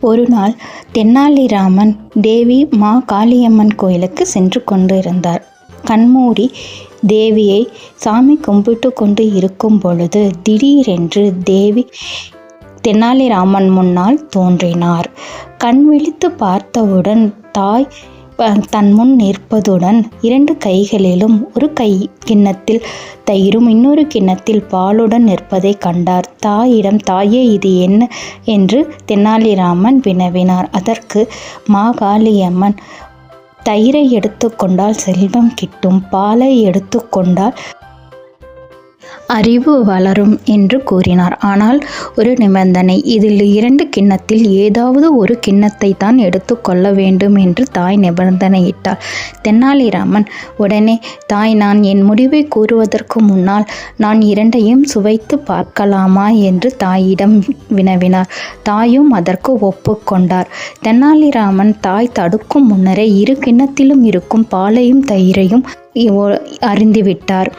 ஒரு நாள் தென்னாலிராமன் தேவி மா காளியம்மன் கோயிலுக்கு சென்று கொண்டிருந்தார். கண்மூடி தேவியை சாமி கும்பிட்டு கொண்டு இருக்கும் பொழுது திடீரென்று தேவி தென்னாலிராமன் முன்னால் தோன்றினார். கண் விழித்து பார்த்தவுடன் தாய் தன் முன் நிற்பதுடன் இரண்டு கைகளிலும் ஒரு கை கிண்ணத்தில் தயிரும் இன்னொரு கிண்ணத்தில் பாலுடன் நிற்பதை கண்டார். தாயிடம் தாயே இது என்ன என்று தெனாலிராமன் வினவினார். அதற்கு மாகாளியம்மன் தயிரை எடுத்துக்கொண்டால் செல்வம் கிட்டும் பாலை எடுத்துக்கொண்டால் அறிவு வளரும் என்று கூறினார். ஆனால் ஒரு நிபந்தனை இதில் இரண்டு கிண்ணத்தில் ஏதாவது ஒரு கிண்ணத்தை தான் எடுத்துக்கொள்ள வேண்டும் என்று தாய் நிபந்தனையிட்டார் தென்னாலிராமன் உடனே தாய் நான் என் முடிவை கூறுவதற்கு முன்னால் நான் இரண்டையும் சுவைத்து பார்க்கலாமா? என்று தாயிடம் வினவினார். தாயும் அதற்கு ஒப்புக்கொண்டார் தெனாலிராமன் தாய் தடுக்கும் முன்னரே இரு கிண்ணத்திலும் இருக்கும் பாலையும் தயிரையும் அறிந்துவிட்டார்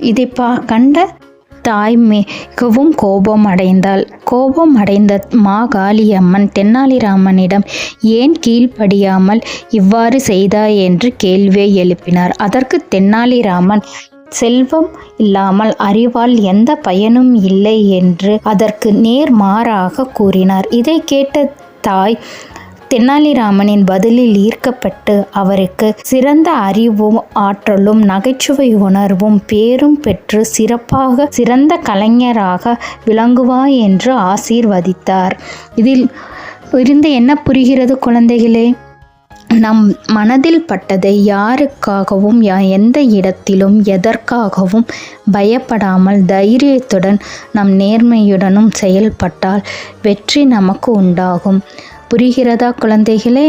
இதை பா கண்ட தாய் மிகவும் கோபம் அடைந்தாள் கோபம் அடைந்த மாகாளியம்மன் தென்னாலிராமனிடம் ஏன் கீழ்ப்படியாமல் இவ்வாறு செய்தாய்? என்று கேள்வியை எழுப்பினார். அதற்கு தென்னாலிராமன் செல்வம் இல்லாமல் அறிவால் எந்த பயனும் இல்லை என்று அதற்கு நேர்மாறாக கூறினார். இதை கேட்ட தாய் தெனாலிராமனின் பதிலில் ஈர்க்கப்பட்டு அவருக்கு சிறந்த அறிவும் ஆற்றலும் நகைச்சுவை உணர்வும் பேரும் பெற்று சிறப்பாக சிறந்த கலைஞராக விளங்குவாய் என்று ஆசீர்வதித்தார். இதில் இருந்து என்ன புரிகிறது குழந்தைகளே? நம் மனதில் பட்டதை யாருக்காகவும் எந்த இடத்திலும் எதற்காகவும் பயப்படாமல் தைரியத்துடன் நம் நேர்மையுடனும் செயல்பட்டால் வெற்றி நமக்கு உண்டாகும். புரிகிறதா குழந்தைகளே?